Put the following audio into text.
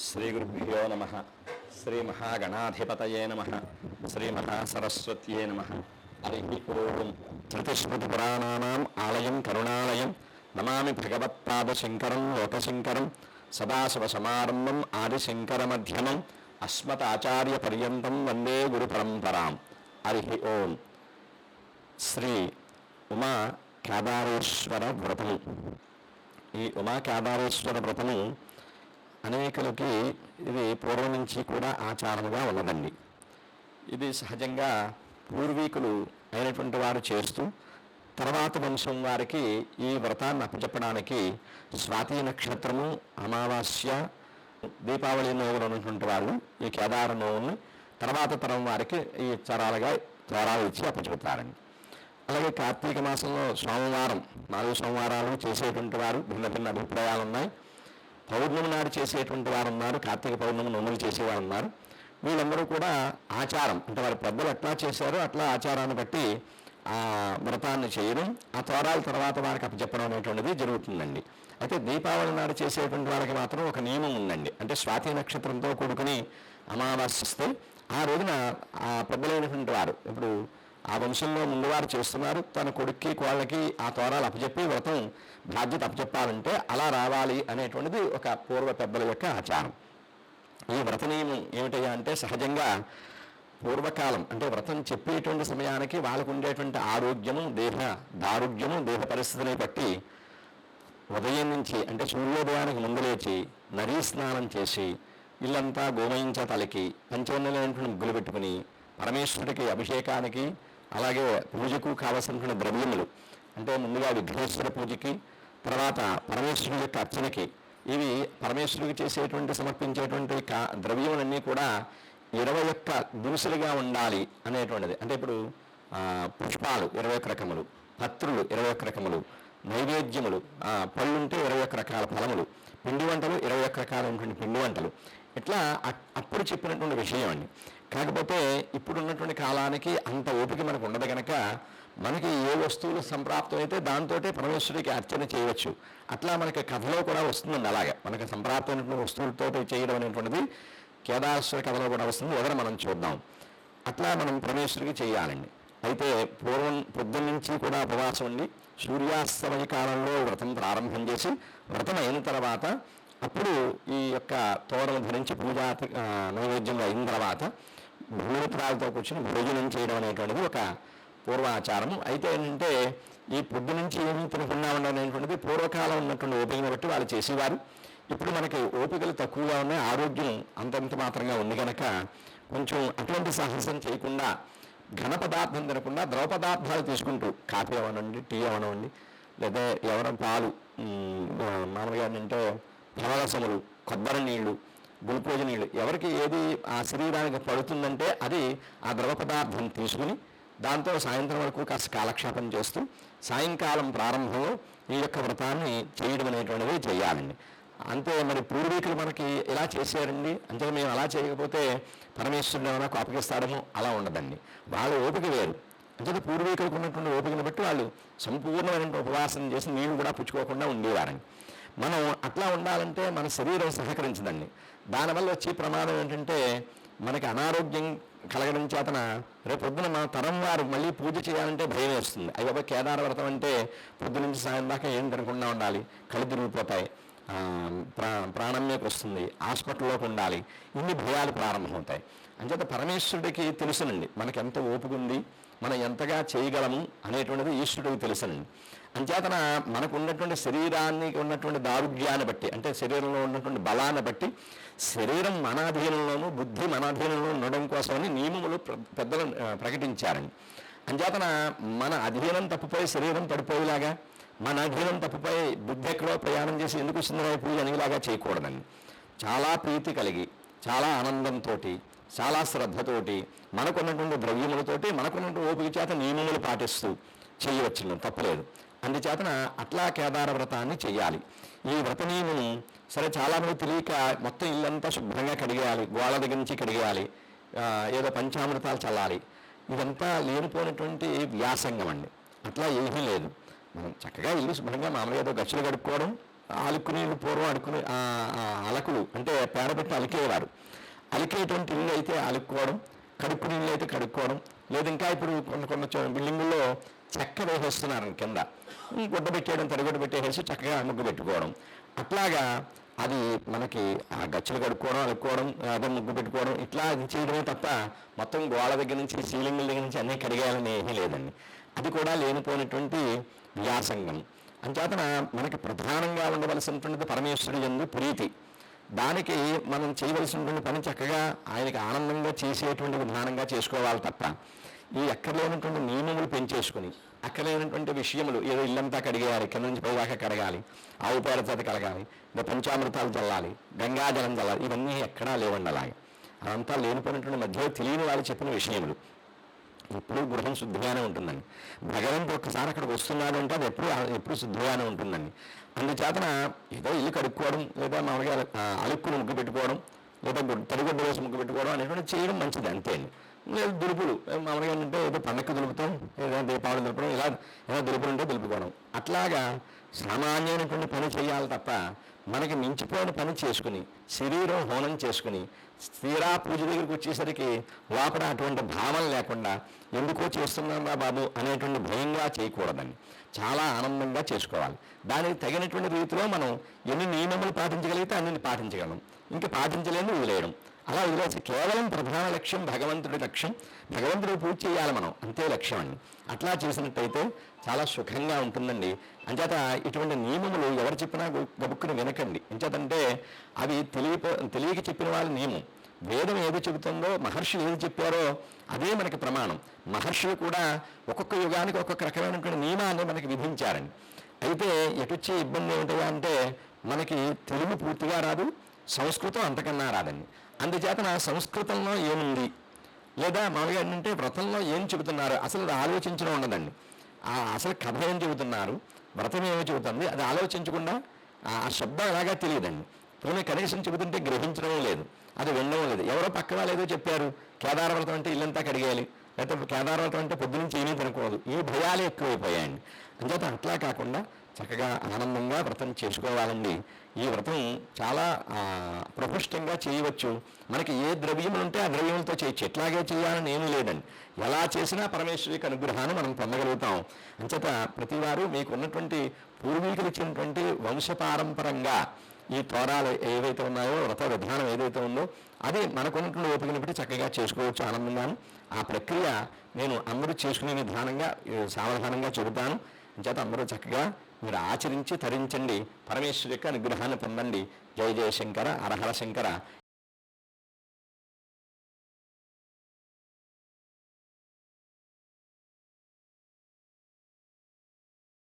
శ్రీగురుభ్యో నమ. శ్రీ మహాగణాధిపతయే నమ. శ్రీ మహాసరస్వత్యే నమ. హరి ఓం. శృతిస్మృతిపురాణానాం ఆలయం కరుణాలయం. నమామి భగవత్పాదశంకరం లోకశంకరం. సదాశివసమారంభం ఆదిశంకరమధ్యమం. అస్మదాచార్యపర్యంతం వందే గురు పరంపరాం హరి ఓం. శ్రీ ఉమా కేదారేశ్వర వ్రతము. ఈ ఉమా కేదారేశ్వర వ్రతము అనేకులకి ఇది పూర్వం నుంచి కూడా ఆచారముగా ఉన్నదండి. ఇది సహజంగా పూర్వీకులు అయినటువంటి వారు చేస్తూ తర్వాత వంశం వారికి ఈ వ్రతాన్ని అప్పచెప్పడానికి స్వాతి నక్షత్రము అమావాస్య దీపావళి నోవులు ఉన్నటువంటి వాళ్ళు ఈ కేదార నోవుల్ని తర్వాత తరం వారికి ఈ చరాలుగా త్వరాలు ఇచ్చి అప్పచెబుతారండి అలాగే కార్తీక మాసంలో సోమవారం నాలుగు సోమవారాలు చేసేటువంటి వారు భిన్న భిన్న అభిప్రాయాలు ఉన్నాయి పౌర్ణమి నాడు చేసేటువంటి వారు ఉన్నారు కార్తీక పౌర్ణమి నోములు చేసేవారు ఉన్నారు. వీళ్ళందరూ కూడా ఆచారం అంటే వారి పెద్దలు ఎట్లా చేశారో అట్లా ఆచారాన్ని బట్టి ఆ వ్రతాన్ని చేయడం ఆ తోరాల తర్వాత వారికి అప్పచెప్పడం అనేటువంటిది జరుగుతుందండి. అయితే దీపావళి నాడు చేసేటువంటి వారికి మాత్రం ఒక నియమం ఉందండి. అంటే స్వాతి నక్షత్రంతో కూడుకుని అమావాస్య వస్తే ఆ రోజున ఆ పెద్దలైనటువంటి వారు ఇప్పుడు ఆ వంశంలో ముందువారు చేస్తున్నారు. తన కొడుక్కి కోళ్ళకి ఆ తోరాలు అప్పచెప్పి వ్రతం బాధ్యత అప్పచెప్పాలంటే అలా రావాలి అనేటువంటిది ఒక పూర్వ పెద్దల యొక్క ఆచారం. ఈ వ్రత నియమం ఏమిటయ్యా అంటే సహజంగా పూర్వకాలం అంటే వ్రతం చెప్పేటువంటి సమయానికి వాళ్ళకు ఉండేటువంటి ఆరోగ్యము దేహ దారుఢ్యము దేహ పరిస్థితిని బట్టి ఉదయం నుంచి అంటే సూర్యోదయానికి ముందు లేచి నదీ స్నానం చేసి ఇల్లంతా గోమయించ తలకి పంచవన్నలైనటువంటి ముగ్గులు పెట్టుకుని పరమేశ్వరుడికి అభిషేకానికి అలాగే పూజకు కావలసినటువంటి ద్రవ్యములు. అంటే ముందుగా విఘ్నేశ్వర పూజకి తర్వాత పరమేశ్వరుని యొక్క అర్చనకి. ఇవి పరమేశ్వరుడికి చేసేటువంటి సమర్పించేటువంటి కా ద్రవ్యములన్నీ కూడా ఇరవై ఒక్క దినుసులుగా ఉండాలి అనేటువంటిది. అంటే ఇప్పుడు పుష్పాలు ఇరవై ఒక్క రకములు పత్రులు ఇరవై ఒక్క రకములు నైవేద్యములు పళ్ళుంటే ఇరవై ఒక్క రకాల ఫలములు పిండి వంటలు ఇరవై ఒక్క రకాలైనటువంటి పిండి వంటలు. ఇట్లా అప్పుడు చెప్పినటువంటి విషయం అండి. కాకపోతే ఇప్పుడున్నటువంటి కాలానికి అంత ఓపిక మనకు ఉండదు కనుక మనకి ఏ వస్తువులు సంప్రాప్తమైతే దాంతోటే పరమేశ్వరికి అర్చన చేయవచ్చు. అట్లా మనకి కథలో కూడా వస్తుందండి అలాగే. మనకి సంప్రాప్తమైనటువంటి వస్తువులతో చేయడం అనేటువంటిది కేదారేశ్వర కథలో కూడా వస్తుంది. ఎవరు మనం చూద్దాం. అట్లా మనం పరమేశ్వరికి చేయాలండి. అయితే పూర్వం పొద్దున్న నుంచి కూడా ఉపవాసం ఉండి సూర్యాస్తమయ కాలంలో వ్రతం ప్రారంభం చేసి వ్రతం అయిన తర్వాత అప్పుడు ఈ యొక్క తోరలు ధరించి పూజా నైవేద్యంలో అయిన తర్వాత భూమిత్రాలతో కూర్చుని భోజనం చేయడం అనేటువంటిది ఒక పూర్వాచారము. అయితే ఏంటంటే ఈ పొద్దు నుంచి ఏమి తినకుండా ఉండడం అనేటువంటిది పూర్వకాలం ఉన్నటువంటి ఓపికను బట్టి వాళ్ళు చేసేవారు. ఇప్పుడు మనకి ఓపికలు తక్కువగా ఉన్నాయి ఆరోగ్యం అంతంత మాత్రంగా ఉంది కనుక కొంచెం అటువంటి సాహసం చేయకుండా ఘన పదార్థం తినకుండా ద్రవ పదార్థాలు తీసుకుంటూ కాఫీ అవనండి టీ అవనండి లేదా ఎవరం పాలు మామూలుగా ఏంటంటే ఫలరసములు కొబ్బరి నీళ్ళు గ్లూకోజ్ నీళ్ళు ఎవరికి ఏది ఆ శరీరానికి పడుతుందంటే అది ఆ ద్రవ పదార్థం తీసుకుని దాంతో సాయంత్రం వరకు కాస్త కాలక్షేపం చేస్తూ సాయంకాలం ప్రారంభంలో ఈ యొక్క వ్రతాన్ని చేయడం అనేటువంటిది చేయాలండి. అంతే మరి పూర్వీకులు మనకి ఎలా చేశారండి. అంటే మేము అలా చేయకపోతే పరమేశ్వరుడు ఏమైనా కోపగిస్తాడేమో అలా ఉండదండి. వాళ్ళ ఓపిక వేరు. అంటే పూర్వీకులకు ఉన్నటువంటి ఓపికను బట్టి వాళ్ళు సంపూర్ణమైన ఉపవాసం చేసి నీళ్ళు కూడా పుచ్చుకోకుండా ఉండేవారండి. మనం అట్లా ఉండాలంటే మన శరీరం సహకరించదండి. దానివల్ల వచ్చే ప్రమాదం ఏంటంటే మనకి అనారోగ్యం కలగడం చేతన రేపు పొద్దున మన తరం వారు మళ్ళీ పూజ చేయాలంటే భయం వేస్తుంది అయ్యో కేదార వ్రతం అంటే పొద్దు నుంచి సాయం దాకా ఏం తినకుండా ఉండాలి. కళ్ళు తిరిగిపోతాయి. ప్రా ప్రాణం మీదకి వస్తుంది. హాస్పిటల్లోకి ఉండాలి. ఇన్ని భయాలు ప్రారంభమవుతాయి. అంచేత పరమేశ్వరుడికి తెలుసునండి. మనకి ఎంత ఓపిక ఉంది మనం ఎంతగా చేయగలము అనేటువంటిది ఈశ్వరుడికి తెలుసునండి. అంచేతన మనకు ఉన్నటువంటి శరీరానికి ఉన్నటువంటి దారుఢ్యాన్ని బట్టి అంటే శరీరంలో ఉన్నటువంటి బలాన్ని బట్టి శరీరం మనాధీనంలోను బుద్ధి మన అధీనంలో ఉండడం కోసమని నియమములు పెద్దలు ప్రకటించారండి. అంచేతన మన అధీనం తప్పిపోయి శరీరం పడిపోయేలాగా మన అధీనం తప్పపై బుద్ధి ఎక్కడో ప్రయాణం చేసి ఎందుకు సుందరమైన పూజ అనేలాగా చేయకూడదండి. చాలా ప్రీతి కలిగి చాలా ఆనందంతో చాలా శ్రద్ధతోటి మనకున్నటువంటి ద్రవ్యములతోటి మనకున్నటువంటి ఓపిక చేత నియమములు పాటిస్తూ చేయవచ్చును తప్పలేదు. అందుచేతన అట్లా కేదార వ్రతాన్ని చేయాలి ఈ వ్రత నియమం సరే చాలామంది తెలియక మొత్తం ఇల్లంతా శుభ్రంగా కడిగేయాలి. గోళ దగ్గర నుంచి కడిగేయాలి. ఏదో పంచామృతాలు చల్లాలి. ఇదంతా లేనిపోయినటువంటి వ్యాసంగం అండి. అట్లా ఏమీ లేదు. మనం చక్కగా ఇల్లు శుభ్రంగా మామూలుగా ఏదో గచ్చులు కడుక్కోవడం అలుకునే పూర్వం అడుకునే అలకులు అంటే పేడబెట్టి అలికేవారు. అలికేటువంటి ఇల్లు అయితే అలుక్కోవడం కడుక్కు నీళ్ళు అయితే కడుక్కోవడం లేదు ఇంకా ఇప్పుడు కొన్ని కొన్ని బిల్డింగుల్లో చెక్క వేసేస్తున్నారు కింద. ఈ గుడ్డ పెట్టేయడం తడిగుడ్డ పెట్టేసి చక్కగా ముగ్గు పెట్టుకోవడం. అట్లాగా అది మనకి ఆ గచ్చులు కడుక్కోవడం అడుక్కోవడం అదే ముగ్గు పెట్టుకోవడం ఇట్లా అది చేయడమే తప్ప మొత్తం గోడ దగ్గర నుంచి సీలింగుల దగ్గర నుంచి అన్నీ కడిగేయాలని ఏమీ లేదండి. అది కూడా లేనిపోయినటువంటి వ్యాసంగం. అంచేతన మనకి ప్రధానంగా ఉండవలసినటువంటిది పరమేశ్వరుడు ఎందు ప్రీతి. దానికి మనం చేయవలసినటువంటి పని చక్కగా ఆయనకి ఆనందంగా చేసేటువంటి విధానంగా చేసుకోవాలి తప్ప ఈ అక్కర్లేనటువంటి నియమములు పెంచేసుకుని అక్కర్లేనటువంటి విషయములు ఏదో ఇల్లంతా కడిగేయాలి కింద నుంచి పైదాకా కడగాలి ఆవు పేడ చేత కడగాలి ఇంకా పంచామృతాలు చల్లాలి గంగాజలం చల్లాలి ఇవన్నీ ఎక్కడా లేవండి అలాగే అదంతా లేనిపోయినటువంటి మధ్యలో తెలియని వాళ్ళు చెప్పిన విషయములు. ఎప్పుడూ గృహం శుద్ధిగానే ఉంటుందండి. భగవంతుడు ఒక్కసారి అక్కడికి వస్తున్నాడు అంటే అది ఎప్పుడు ఎప్పుడు శుద్ధిగానే ఉంటుందండి. అందుచేతన ఏదో ఇల్లు కడుక్కోవడం లేదా మామూలుగా ఆ, అలుక్కుని ముగ్గు పెట్టుకోవడం లేదా తడిగొడ్డ తడిగుడ్డ వేసి ముగ్గు పెట్టుకోవడం అనేటువంటి చేయడం మంచిది అంతే లేదు దులుపులు మామూలుగా ఏంటంటే ఏదో పండక్కి దులుపుతాం ఏదో దీపావళి దులపడం ఇలా ఏదో దులుపులు ఉంటే దులుపుకోవడం. అట్లాగా సామాన్యమైనటువంటి పని చేయాలి తప్ప మనకి మించిపోయిన పని చేసుకుని శరీరం హోనం చేసుకుని తీరా పూజ దగ్గరికి వచ్చేసరికి లోపల అటువంటి భావన లేకుండా ఎందుకో చేస్తున్నాం రా బాబు అనేటువంటి భయంగా చేయకూడదండి. చాలా ఆనందంగా చేసుకోవాలి. దానికి తగినటువంటి రీతిలో మనం ఎన్ని నియమములు పాటించగలిగితే అన్ని పాటించగలం. ఇంకా పాటించలేని వదిలేయడం. అలా వదిలేసి కేవలం ప్రధాన లక్ష్యం భగవంతుడి లక్ష్యం. భగవంతుడు పూజ చేయాలి మనం. అంతే లక్ష్యం అండి. అట్లా చేసినట్టయితే చాలా సుఖంగా ఉంటుందండి. అంచేత ఇటువంటి నియమములు ఎవరు చెప్పినా గబుక్కుని వినకండి. ఎంచేతంటే అవి తెలియపో తెలియక చెప్పిన వాళ్ళ నియమం. వేదం ఏది చెబుతుందో మహర్షులు ఏది చెప్పారో అదే మనకి ప్రమాణం. మహర్షులు కూడా ఒక్కొక్క యుగానికి ఒక్కొక్క రకమైనటువంటి నియమాన్ని మనకి విధించారండి. అయితే ఎటొచ్చే ఇబ్బంది ఏమిటయా అంటే మనకి తెలుగు పూర్తిగా రాదు సంస్కృతం అంతకన్నా రాదండి. అందుచేతన సంస్కృతంలో ఏముంది? లేదా మామూలుగా ఏంటంటే వ్రతంలో ఏం చెబుతున్నారు? అసలు ఆలోచించడం ఉండదండి. ఆ అసలు కథ ఏం చెబుతున్నారు? వ్రతం ఏమో చెబుతుంది? అది ఆలోచించకుండా ఆ శబ్దం ఎలాగా తెలియదండి. పోనీ కనీసం చెబుతుంటే గ్రహించడం లేదు. అది వినడం లేదు. ఎవరో పక్క వాళ్ళు ఏదో చెప్పారు. కేదార వ్రతం అంటే ఇల్లంతా కడిగేయాలి. లేకపోతే కేదార వ్రతం అంటే పొద్దునుంచి ఏమీ తినకూడదు. ఈ భయాలు ఎక్కువైపోయాయండి. అంచేత అట్లా కాకుండా చక్కగా ఆనందంగా వ్రతం చేసుకోవాలండి. ఈ వ్రతం చాలా ప్రపుష్టంగా చేయవచ్చు. మనకి ఏ ద్రవ్యం ఉంటే ఆ ద్రవ్యంతో చేయొచ్చు. ఎట్లాగే చేయాలని ఏమీ లేదండి. ఎలా చేసినా పరమేశ్వరి యొక్క అనుగ్రహాన్ని మనం పొందగలుగుతాం. అంచేత ప్రతివారు మీకు ఉన్నటువంటి పూర్వీకులు ఇచ్చినటువంటి వంశపారంపరంగా ఈ తోరాలు ఏవైతే ఉన్నాయో వ్రత విధానం ఏదైతే ఉందో అది మనకున్నటువంటి ఓపికను బట్టి చక్కగా చేసుకోవచ్చు ఆనందంగాను. ఆ ప్రక్రియ నేను అందరూ చేసుకునే విధానంగా సావధానంగా చెబుతాను. జత అందరూ చక్కగా మీరు ఆచరించి తరించండి. పరమేశ్వరు యొక్క అనుగ్రహాన్ని పొందండి. జయ జయశంకర అరహర శంకర.